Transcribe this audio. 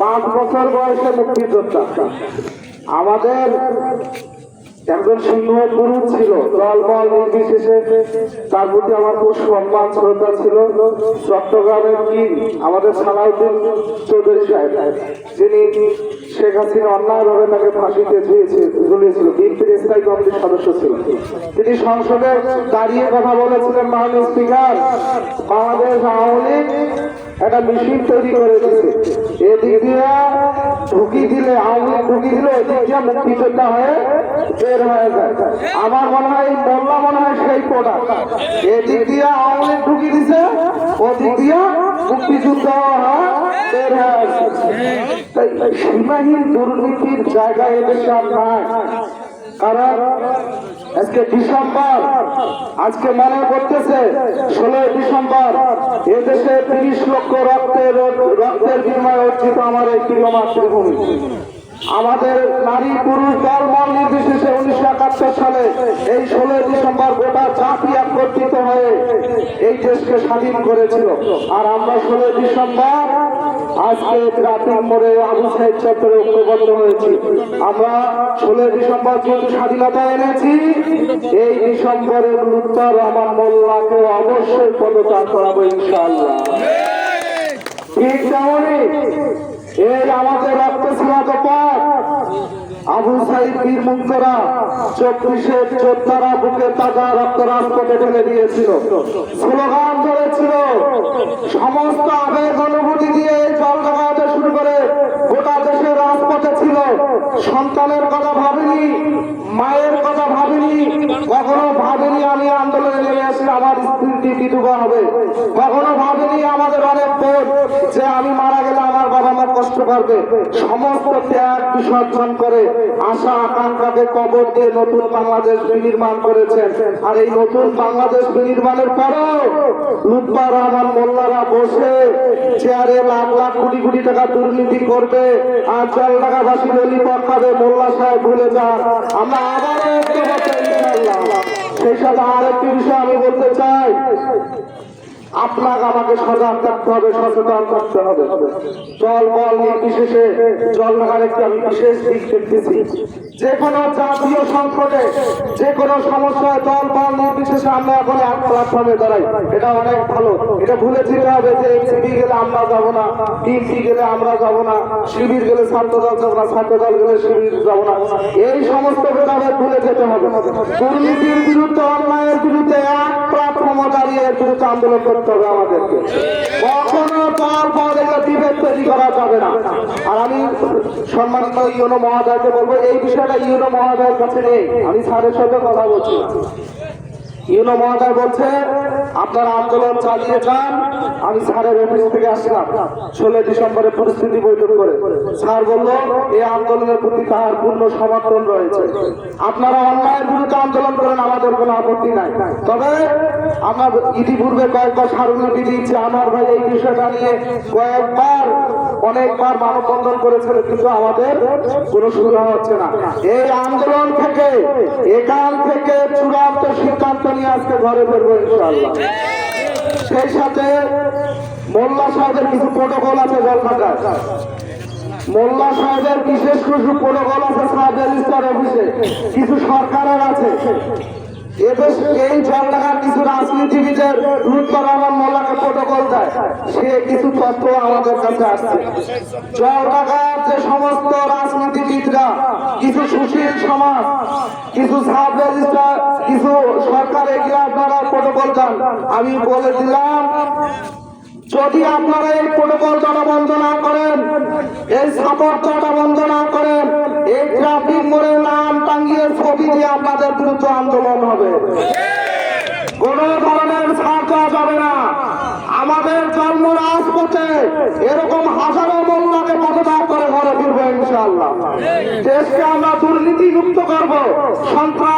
পাঁচ বছর বয়সে মুক্তিযোদ্ধা। আমাদের একজন সিংহ পুরুষ ছিল, দল বল নির্বিশেষে তার প্রতি আমার খুব সম্মান, শ্রদ্ধা ছিল। চট্টগ্রামের কি, আমাদের সালাউদ্দিন চৌধুরী সাহেব, যিনি শেখ হাসিনা অন্যায়ভাবে তাকে ফাঁসিতে ঝুলিয়েছে, ঝুলিয়েছিল, বিএনপির স্থায়ী কমিটির সদস্য ছিল। তিনি সংসদে দাঁড়িয়ে কথা বলেছিলেন মাননীয় স্পিকার। বাংলাদেশ আওয়ামী লীগ একটা মেশিন তৈরি করে দিয়েছে এদিক দিয়ে ঢুকি দিলে আওয়ামী ঢুকি দিলে এদিক দিয়ে মুক্তিযোদ্ধা হয়ে, বের হয়ে যায়। আমার মনে হয়, এই মোল্লা মনে হয় সেই প্রোডাক্ট এদিক দিয়ে আওয়ামী ঢুকি দিছে, ওদিক দিয়ে মুক্তিযুদ্ধ বের হয়ে আসছে সীমাহীন দুর্নীতির জায়গায় এদেশে আর নাই। কারণ আজকে ডিসেম্বর, আজকে মনে করতেছে ষোলোই ডিসেম্বর। এদেশে তিরিশ লক্ষ রক্তের রক্তের বিনিময়ে অর্জিত আমার এই প্রিয় মাতৃভূমি। আমাদের নারী পুরুষ দল নির্বিশেষে উনিশশো একাত্তর সালে এই ষোলোই ডিসেম্বর গোটা জাতি কর্তৃক এই দেশকে স্বাধীন করেছিল। আর আমরা ষোলোই ডিসেম্বর আজকে ট্রাফিক মোড়ে আবু সাহেব চত্বরে ঐক্যবদ্ধ হয়েছি। আমরা ষোলোই ডিসেম্বর যেহেতু স্বাধীনতা এনেছি, এই ডিসেম্বরের উত্তর রহমান মোল্লাকে অবশ্যই পদত্যাগ করাবো ইনশাআল্লাহ। ঠিক তেমনই এই আমাদের রক্ত পথ আবু সাইদ বীর মুক্তরা চব্বিশের যোদ্ধারা বুকে তাজা রক্ত রাজপথে ঢেলে দিয়েছিল। স্লোগান ধরেছিল, সমস্ত আবেগ অনুভূতি দিয়ে এই জল জগাতে শুরু করে গোটা দেশের রাজপথে ছিল। সন্তানের কথা ভাবিনি, মায়ের কথা ভাবিনি, কখনো ভাবিনি আমি আন্দোলনে নেমে আসি আমার স্ত্রীটি বিধবা হবে। কখনো ভাবিনি আমাদের অনেক বোন যে আমি মারা কষ্ট করবে। সমস্ত ত্যাগ বিসর্জন করে আশা আকাঙ্ক্ষাকে কবর দিয়ে নতুন বাংলাদেশ বিনির্মাণ করেছেন। আর এই নতুন বাংলাদেশ বিনির্মাণের পরেও লুৎফা রহমান মোল্লারা বসে চেয়ারে লাখ লাখ কোটি কোটি টাকা দুর্নীতি করবে। আর চাল টাকা ভাসি ললিপপ খাবে, মোল্লা সাহেব ভুলে যান। আমরা আবারও সেই সাথে আরেকটি বিষয় আমি বলতে চাই। আপনাকে আমাকে সজাগ থাকতে হবে, সচেতন থাকতে হবে। জল বল নির্বিশেষে জল লাগার একটি আমি বিশেষ দিক দেখতেছি? যে কোনো জাতীয় সংকটে যে কোনো সমস্যায় দল বল নির্বিশেষে আমরা এখন এক প্ল্যাটফর্মে দাঁড়াই। এটা অনেক ভালো। এটা ভুলে যেতে হবে যে এনসিপি গেলে আমরা যাব না টিএমপি গেলে আমরা যাব না, শিবির গেলে ছাত্র দল যাব না, ছাত্র দল গেলে শিবির যাব না। এই সমস্ত ভেদাভেদ ভুলে যেতে হবে। দুর্নীতির বিরুদ্ধে বিরুদ্ধে আন্দোলন করতে হবে আমাদেরকে। কখনো তার একটা বিভেদ তৈরি করা যাবে না। আর আমি সম্মানিত ইউনো মহাদয়কে বলব, এই বিষয়টা ইউনো মহাদয়ের কাছে নেই। আমি স্যারের সাথে কথা বলছি। ইউনো মহাদয় বলছে আপনারা আন্দোলন চালিয়ে যান। আমি স্যারের অফিস থেকে আসলাম। ষোলো ডিসেম্বরে পরিস্থিতি বৈঠক করে। স্যার বলল, এই আন্দোলনের প্রতি তার পূর্ণ সমর্থন রয়েছে। আপনারা অন্যায়ের বিরুদ্ধে আন্দোলন করেন, আমাদের কোনো আপত্তি নাই। তবে আমরা ইতিপূর্বে কয়েকবার স্মারণীতি দিয়েছি। আমার ভাই এই বিষয়টা নিয়ে কয়েকবার, অনেকবার মানববন্ধন করেছিল, কিন্তু আমাদের কোনো সুবিধা হচ্ছে না। এই আন্দোলন থেকে এখান থেকে নিয়ে আজকে ঘরে ফিরবো ইনশাআল্লাহ। সেই সাথে মোল্লা সাহেবের কিছু প্রোটোকল আছে জলঢাকায় মোল্লা সাহেবের বিশেষ কিছু প্রোটোকল আছে সাব রেজিস্টার অফিসে কিছু সরকারের আছে। এদেশ এই জলঢাকার কিছু রাজনীতিবিদের লুৎফর রহমান মোল্লাকে প্রোটোকল দেয়। সে কিছু তথ্য আমাদের কাছে আসছে। জলঢাকার যে সমস্ত রাজনীতিবিদরা কিছু সুশীল সমাজ, কিছু সাব রেজিস্টার কিছু সরকার এগুলো আপনারা প্রোটোকল দেন আমি বলে দিলাম, যদি আপনারা এই প্রোটোকল প্রোটোকলটা বন্ধ না করেন, এই সাপোর্টটা বন্ধ না করেন, এই ট্রাফিক মোড়ে নাম টাঙ্গিয়ে ছবি দিয়ে আপনাদের বিরুদ্ধে আন্দোলন হবে। কোন ধরনের ছাড় যাবে না। আমাদের জন্ম রাজপথে এরকম হাজারো মোল্লাকে পদত্যাগ করে ঘরে ফিরবো ইনশাআল্লাহ দেশকে দুর্নীতি মুক্ত করব। সন্ত্রাস